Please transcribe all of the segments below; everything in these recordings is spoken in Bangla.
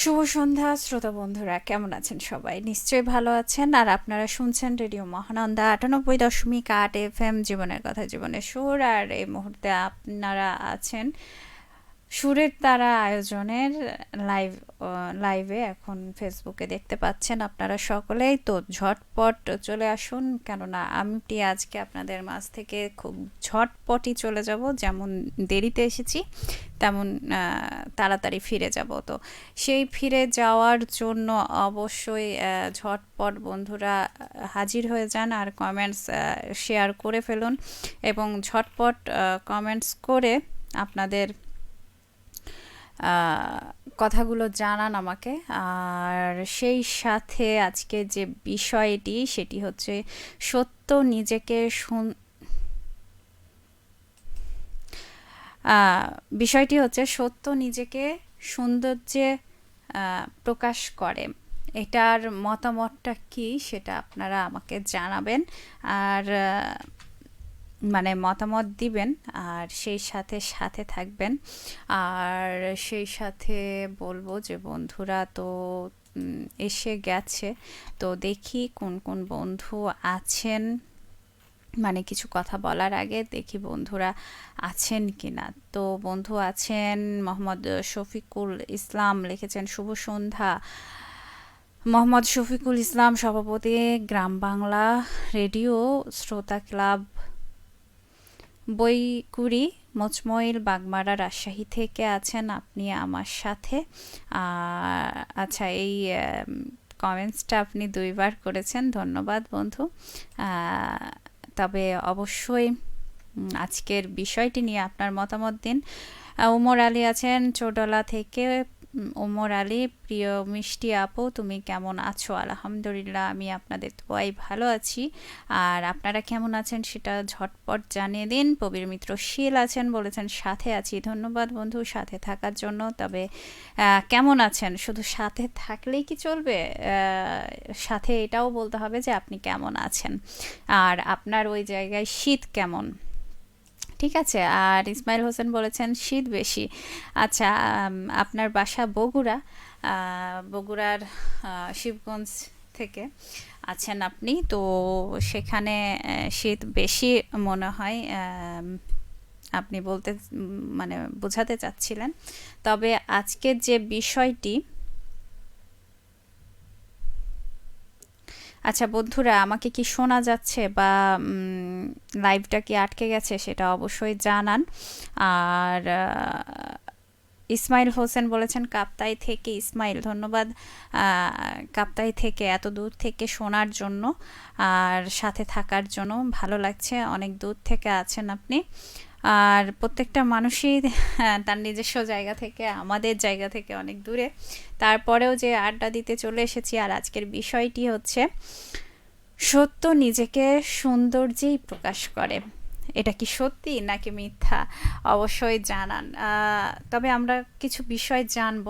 শুভ সন্ধ্যা, শ্রোতা বন্ধুরা, কেমন আছেন সবাই? নিশ্চয়ই ভালো আছেন। আর আপনারা শুনছেন রেডিও মহানন্দা, আটানব্বই দশমিক আট এফ এম জীবনের কথা, জীবনের সুর। আর এই মুহূর্তে আপনারা আছেন সুরের তারা আয়োজনের লাইভ লাইভে এখন ফেসবুকে দেখতে পাচ্ছেন আপনারা সকলেই। তো ঝটপট চলে আসুন, কেননা আমি আজকে আপনাদের মাঝ থেকে খুব ঝটপটই চলে যাব, যেমন দেরিতে এসেছি, তেমন তাড়াতাড়ি ফিরে যাব। তো সেই ফিরে যাওয়ার জন্য অবশ্যই ঝটপট বন্ধুরা হাজির হয়ে যান আর কমেন্টস শেয়ার করে ফেলুন এবং ঝটপট কমেন্টস করে আপনাদের কথাগুলো জানান আমাকে। আর সেই সাথে আজকে যে বিষয়টি, সেটি হচ্ছে সত্য নিজেকে শুন বিষয়টি হচ্ছে সত্য নিজেকে সৌন্দর্যে প্রকাশ করে। এটার মতামতটা কি, সেটা আপনারা আমাকে জানাবেন। আর মানে মতামত দিবেন আর সেই সাথে সাথে থাকবেন। আর সেই সাথে বলব যে বন্ধুরা তো এসে গেছে। তো দেখি কোন কোন বন্ধু আছেন। মানে কিছু কথা বলার আগে দেখি বন্ধুরা আছেন কি না তো বন্ধু আছেন মোহাম্মদ শফিকুল ইসলাম লিখেছেন, শুভ সন্ধ্যা। মোহাম্মদ শফিকুল ইসলাম সভাপতি, গ্রাম বাংলা রেডিও, শ্রোতা ক্লাব বইকুড়ি মচমইল, বাগমারা রাজশাহী থেকে আছেন আপনি আমার সাথে। আচ্ছা এই কমেন্টসটা আপনি দুইবার করেছেন, ধন্যবাদ বন্ধু। তবে অবশ্যই আজকের বিষয়টি নিয়ে আপনার মতামত দিন। উমর আলী আছেন চোডলা থেকে ওমর আলী, প্রিয় মিষ্টি আপু, তুমি কেমন আছো? আলহামদুলিল্লাহ, আমি আপনাদের দোয়াই ভালো আছি। আর আপনারা কেমন আছেন সেটা ঝটপট জানিয়ে দিন। পবির মিত্র শীল আছেন বলেছেন, সাথে আছি। ধন্যবাদ বন্ধু, সাথে থাকার জন্য। তবে কেমন আছেন? শুধু সাথে থাকলেই কি চলবে? সাথে এটাও বলতে হবে যে আপনি কেমন আছেন। আর আপনার ওই জায়গায় শীত কেমন? ঠিক আছে, আর ইসমাইল হোসেন বলেছেন শীত বেশি। আচ্ছা আপনার বাসা বগুড়া বগুড়ার শিবগঞ্জ থেকে আছেন আপনি, তো সেখানে শীত বেশি মনে হয় আপনি বলতে মানে বোঝাতে চাচ্ছিলেন। তবে আজকের যে বিষয়টি আচ্ছা বন্ধুরা, আমাকে কি শোনা যাচ্ছে বা লাইভটা কি আটকে গেছে সেটা অবশ্যই জানান। আর ইসমাইল হোসেন বলেছেন, কাপ্তাই থেকে, ইসমাইল ধন্যবাদ কাপ্তাই থেকে, এত দূর থেকে শোনার জন্য আর সাথে থাকার জন্য। ভালো লাগছে, অনেক দূর থেকে আছেন আপনি। আর প্রত্যেকটা মানুষই তার নিজস্ব জায়গা থেকে, আমাদের জায়গা থেকে অনেক দূরে। তারপরেও যে আড্ডা দিতে চলে এসেছি, আর আজকের বিষয়টি হচ্ছে, সত্য নিজেকে সৌন্দর্যেই প্রকাশ করে। এটা কি সত্যি নাকি মিথ্যা? অবশ্যই জানান। তবে আমরা কিছু বিষয় জানব।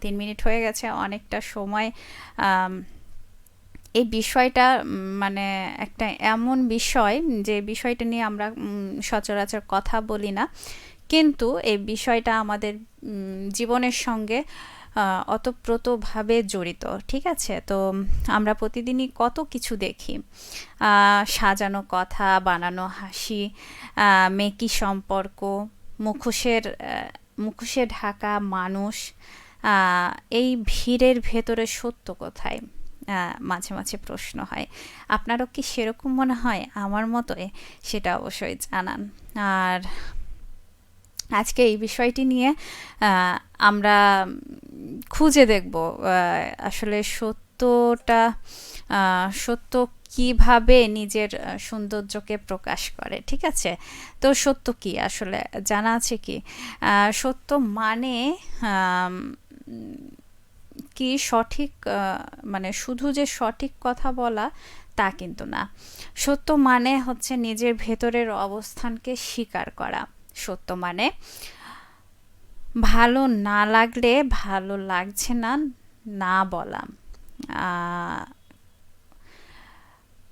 তিন মিনিট হয়ে গেছে, অনেকটা সময় এই বিষয়টা মানে একটা এমন বিষয় যে বিষয়টা নিয়ে আমরা সচরাচর কথা বলি না। কিন্তু এই বিষয়টা আমাদের জীবনের সঙ্গে অতপ্রতভাবে জড়িত, ঠিক আছে? তো আমরা প্রতিদিনই কত কিছু দেখি। সাজানো কথা, বানানো হাসি মেকি সম্পর্ক, মুখোশের মুখোশে ঢাকা মানুষ এই ভিড়ের ভেতরে সত্য কোথায়? মাঝে মাঝে প্রশ্ন হয়। আপনারও কি সেরকম মনে হয়? আমার মতো সেটা অবশ্যই জানান। আর আজকে এই বিষয়টি নিয়ে আমরা খুঁজে দেখব আসলে সত্যটা সত্য কীভাবে নিজের সৌন্দর্যকে প্রকাশ করে, ঠিক আছে? তো সত্য কি? আসলে জানা আছে কি? সত্য মানে কি সঠিক মানে শুধু যে সঠিক কথা বলা তা কিন্তু না। সত্য মানে হচ্ছে নিজের ভেতরের অবস্থানকে স্বীকার করা। সত্য মানে ভালো না লাগলে ভালো লাগছে না না বলা।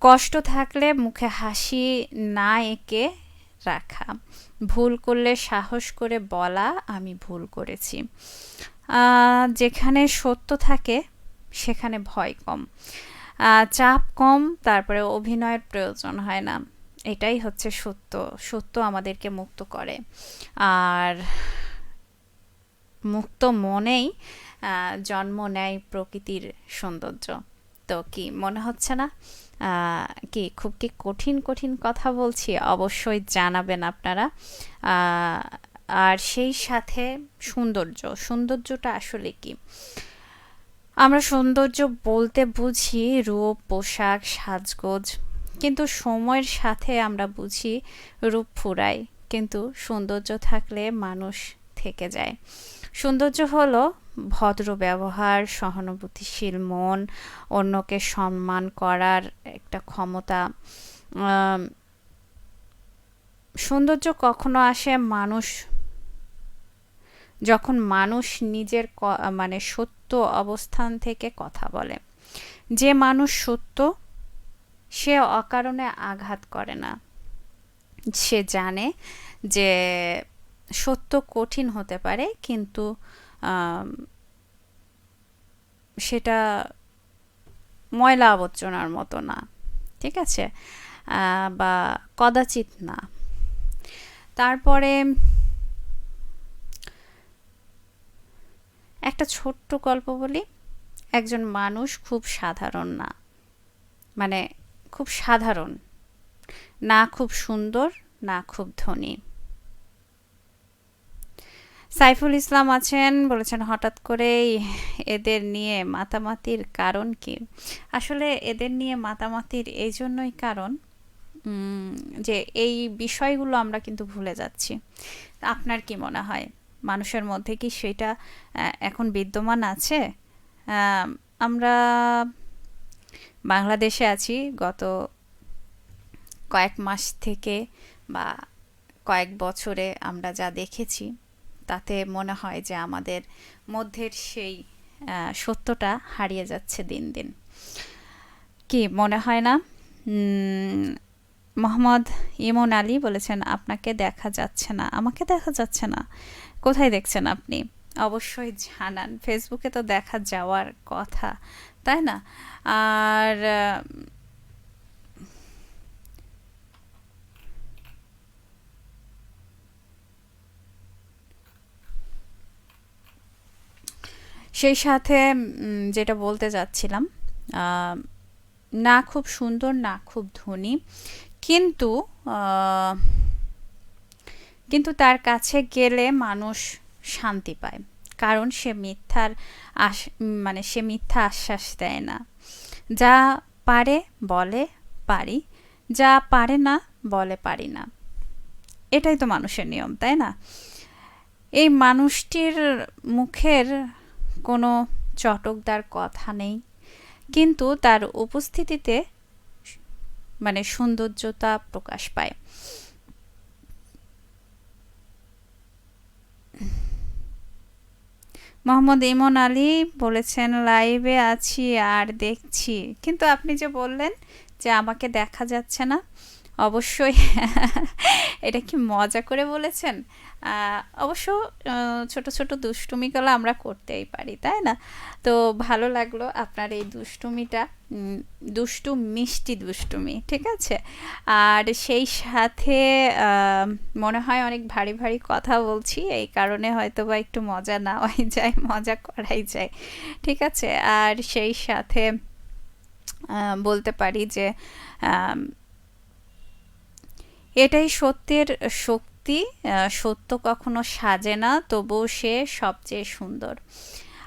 কষ্ট থাকলে মুখে হাসি না এঁকে রাখা। ভুল করলে সাহস করে বলা আমি ভুল করেছি। যেখানে সত্য থাকে, সেখানে ভয় কম। চাপ কম, তারপরে অভিনয়ের প্রয়োজন হয় না। এটাই হচ্ছে সত্য। সত্য আমাদেরকে মুক্ত করে। আর মুক্ত মনেই জন্ম নেয় প্রকৃতির সৌন্দর্য। তো কি, মনে হচ্ছে না? কি, খুব কি কঠিন কঠিন কথা বলছি? অবশ্যই জানাবেন আপনারা। আর সেই সাথে সৌন্দর্য। সৌন্দর্যটা আসলে কি? আমরা সৌন্দর্য বলতে বুঝি রূপ, পোশাক, সাজগোজ, কিন্তু সময়ের সাথে আমরা বুঝি রূপ ফুরায় কিন্তু সৌন্দর্য থাকলে মানুষ থেকে যায়। সৌন্দর্য হলো ভদ্র ব্যবহার, সহানুভূতিশীল মন, অন্যকে সম্মান করার একটা ক্ষমতা। সৌন্দর্য কখনো আসে মানুষ যখন মানুষ নিজের মানে সত্য অবস্থান থেকে কথা বলে। যে মানুষ সত্য, সে অকারণে আঘাত করে না। সে জানে যে সত্য কঠিন হতে পারে, কিন্তু সেটা ময়লা আবর্জনার মতো না। ঠিক আছে? বা কদাচিৎ না। তারপরে একটা ছোট্ট গল্প বলি। একজন মানুষ খুব সাধারণ না। মানে খুব সাধারণ। না খুব সুন্দর, না খুব ধনী। সাইফুল ইসলাম আছেন বলেছেন, হঠাৎ করেই এদের নিয়ে মাতামাতির কারণ কি? আসলে এদের নিয়ে মাতামাতির এই জন্যই কারণ যে এই বিষয়গুলো আমরা কিন্তু ভুলে যাচ্ছি। আপনার কি মনে হয়? মানুষের মধ্যে কি সেটা এখন বিদ্যমান আছে? আমরা বাংলাদেশে আছি গত কয়েক মাস থেকে বা কয়েক বছরে আমরা যা দেখেছি, তাতে মনে হয় যে আমাদের মধ্যের সেই সত্যটা হারিয়ে যাচ্ছে দিন দিন। কি মনে হয় না? মোহাম্মদ ইমন আলী বলেছেন, আপনাকে দেখা যাচ্ছে না। আমাকে দেখা যাচ্ছে না। কোথায় দেখছেন আপনি? অবশ্যই জানান। ফেসবুকে তো দেখা যাওয়ার কথা, তাই না? আর সেই সাথে যেটা বলতে যাচ্ছিলাম না খুব সুন্দর, না খুব ধনী, কিন্তু কিন্তু তার কাছে গেলে মানুষ শান্তি পায়। কারণ সে মিথ্যার আশ মানে সে মিথ্যা আশ্বাস দেয় না। যা পারে বলে পারি, যা পারে না বলে পারি না। এটাই তো মানুষের নিয়ম, তাই না? এই মানুষটির মুখের কোনো চটকদার কথা নেই। কিন্তু তার উপস্থিতিতে মানে সৌন্দর্যতা প্রকাশ পায়। মোহাম্মদ ইমন আলী বলেছেন, লাইভে আছি আর দেখছি। কিন্তু আপনি যে বললেন যে আমাকে দেখা যাচ্ছে না অবশ্যই। এটা কি মজা করে বলেছেন? অবশ্য ছোট ছোট দুষ্টুমিগুলো আমরা করতেই পারি, তাই না? তো ভালো লাগল আপনার এই দুষ্টুমিটা দুষ্টু মিষ্টি দুষ্টুমি, ঠিক আছে? আর সেই সাথে মনে হয় অনেক ভারী ভারী কথা বলছি, এই কারণে হয়তো বা একটু মজা নেওয়াই যায়, মজা করাই যায়, ঠিক আছে? আর সেই সাথে বলতে পারি যে এটাই সত্যের শক্তি সত্য কখনো সাজে না, তবুও সে সবচেয়ে সুন্দর।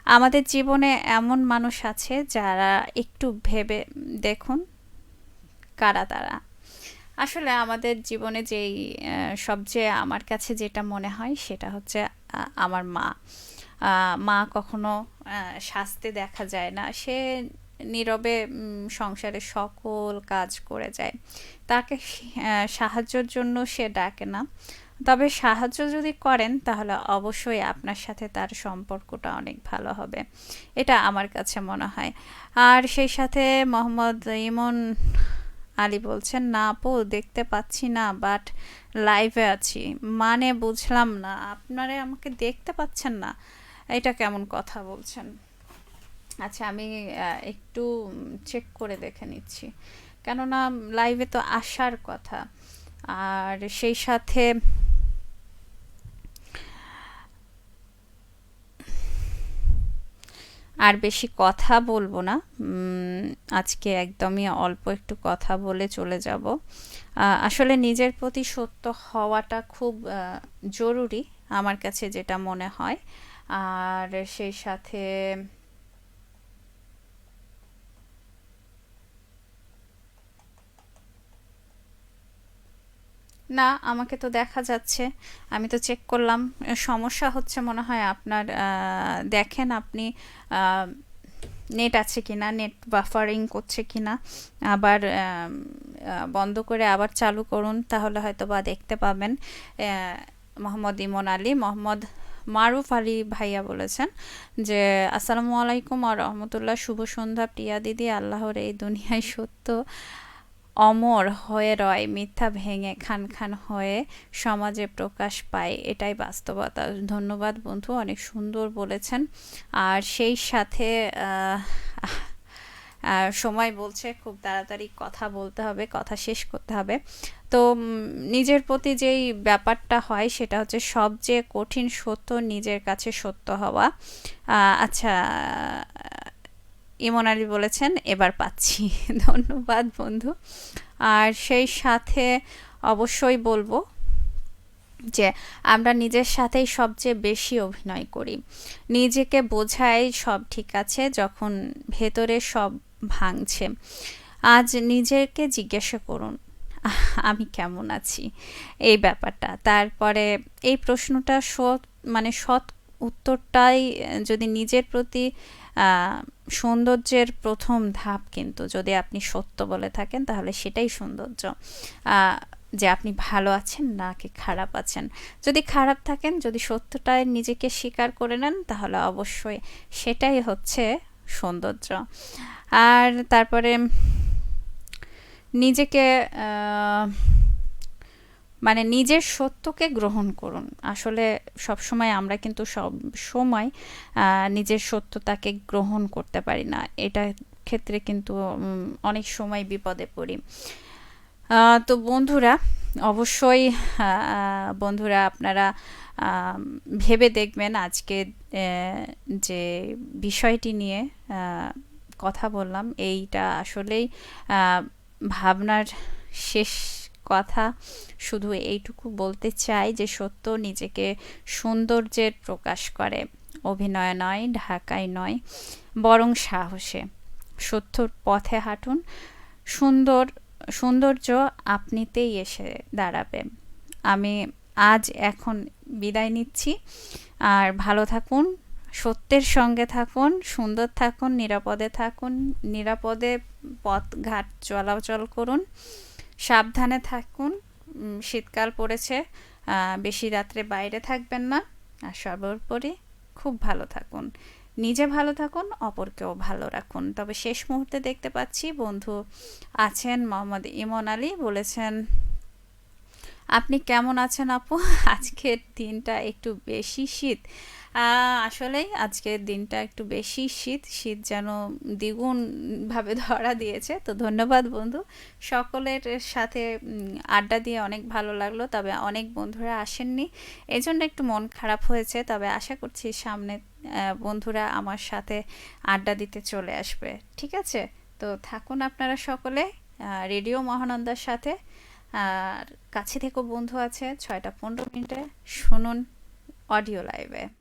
আমাদের জীবনে এমন মানুষ আছে যারা একটু ভেবে দেখুন কারা তারা। আসলে আমাদের জীবনে যেই সবচেয়ে আমার কাছে যেটা মনে হয় সেটা হচ্ছে আমার মা। মা কখনো শাস্তে দেখা যায় না। সে নীরবে সংসারে সকল কাজ করে যায়। তাকে সাহায্যের জন্য সে ডাকে না। তবে সাহায্য যদি করেন, তাহলে অবশ্যই আপনার সাথে তার সম্পর্কটা অনেক ভালো হবে। এটা আমার কাছে মনে হয়। আর সেই সাথে মোহাম্মদ ইমন আলী বলছেন, না আপু, দেখতে পাচ্ছি না বাট লাইভে আছি। মানে বুঝলাম না, আপনারা আমাকে দেখতে পাচ্ছেন না। এটা কেমন কথা বলছেন? আচ্ছা আমি একটু চেক করে দেখে নিচ্ছি। কেননা লাইভে তো আসার কথা। আর সেই সাথে আর বেশি কথা বলব না। আজকে একদমই অল্প একটু কথা বলে চলে যাব। আসলে নিজের প্রতি সত্য হওয়াটা খুব জরুরি আমার কাছে যেটা মনে হয়। আর সেই সাথে না, আমাকে তো দেখা যাচ্ছে। আমি তো চেক করলাম। সমস্যা হচ্ছে মনে হয় আপনার দেখেন আপনি নেট আছে কি না নেট বাফারিং করছে কি না আবার বন্ধ করে আবার চালু করুন, তাহলে হয়তো বা দেখতে পাবেন। মোহাম্মদ ইমন আলী, মোহাম্মদ মারুফ আলী ভাইয়া বলেছেন যে, আসসালামু আলাইকুম আর রহমতুল্লাহ, শুভ সন্ধ্যা প্রিয়া দিদি, আল্লাহর এই দুনিয়ায় সত্য। অমর হয়ে রয়, মিথ্যা ভেঙে খান খান হয়ে সমাজে প্রকাশ পায়, এটাই বাস্তবতা। ধন্যবাদ বন্ধু, অনেক সুন্দর বলেছেন। আর সেই সাথে সময় বলছে, খুব তাড়াতাড়ি কথা বলতে হবে, কথা শেষ করতে হবে। তো নিজের প্রতি যেই ব্যাপারটা হয়, সেটা হচ্ছে সবচেয়ে কঠিন সত্য নিজের কাছে সত্য হওয়া। আচ্ছা ইমন আলী বলেছেন, এবার পাচ্ছি। ধন্যবাদ বন্ধু। আর সেই সাথে অবশ্যই বলব যে, আমরা নিজের সাথেই সবচেয়ে বেশি অভিনয় করি। নিজেকে বোঝাই সব ঠিক আছে, যখন ভেতরে সব ভাঙছে। আজ নিজেকে জিজ্ঞাসা করুন আমি কেমন আছি? এই ব্যাপারটা। তারপরে এই প্রশ্নটা সৎ মানে সৎ উত্তরটাই যদি নিজের প্রতি সৌন্দর্যের প্রথম ধাপ কিন্তু যদি আপনি সত্য বলে থাকেন, তাহলে সেটাই সৌন্দর্য। যে আপনি ভালো আছেন নাকি খারাপ আছেন। যদি খারাপ থাকেন, যদি সত্যটায় নিজেকে স্বীকার করে নেন, তাহলে অবশ্যই সেটাই হচ্ছে সৌন্দর্য। আর তারপরে নিজেকে মানে নিজের সত্যকে গ্রহণ করুন। আসলে সব সময় আমরা কিন্তু সব সময় নিজের সত্যতাকে গ্রহণ করতে পারি না। এটা ক্ষেত্রে কিন্তু অনেক সময় বিপদে পড়ি। তো বন্ধুরা, অবশ্যই বন্ধুরা আপনারা ভেবে দেখবেন আজকে যে বিষয়টি নিয়ে কথা বললাম। এইটা আসলেই ভাবনার শেষ কথা। শুধু এইটুকু বলতে চাই যে, সত্য নিজেকে সৌন্দর্যের প্রকাশ করে। অভিনয় নয় ঢাকায় নয়, বরং সাহসে। সত্যর পথে হাঁটুন। সুন্দর, সৌন্দর্য আপনিতেই এসে দাঁড়াবে। আমি আজ এখন বিদায় নিচ্ছি। আর ভালো থাকুন, সত্যের সঙ্গে থাকুন, সুন্দর থাকুন, নিরাপদে থাকুন, নিরাপদে পথ ঘাট চলাচল করুন। সাবধানে থাকুন। শীতকাল পড়েছে বেশি রাত্রে বাইরে থাকবেন না। আর সর্বোপরি খুব ভালো থাকুন। নিজে ভালো থাকুন, অপরকেও ভালো রাখুন। তবে শেষ মুহূর্তে দেখতে পাচ্ছি বন্ধু আছেন মোহাম্মদ ইমন আলী। বলেছেন, আপনি কেমন আছেন আপু? আজকের দিনটা একটু বেশি শীত। আসলেই আজকের দিনটা একটু বেশি শীত শীত যেন দ্বিগুণ ভাবে ধরা দিয়েছে। তো ধন্যবাদ বন্ধু। সকলের সাথে আড্ডা দিয়ে অনেক ভালো লাগল, তবে অনেক বন্ধুরা আসেননি। এই জন্য একটু মন খারাপ হয়েছে, তবে আশা করছি সামনে বন্ধুরা আমার সাথে আড্ডা দিতে চলে আসবে। ঠিক আছে? তো থাকুন আপনারা সকলে রেডিও মহানন্দার সাথে। আর কাছে থেকেও বন্ধু আছে, ছয়টা পনেরো মিনিটে শুনুন অডিও লাইভে।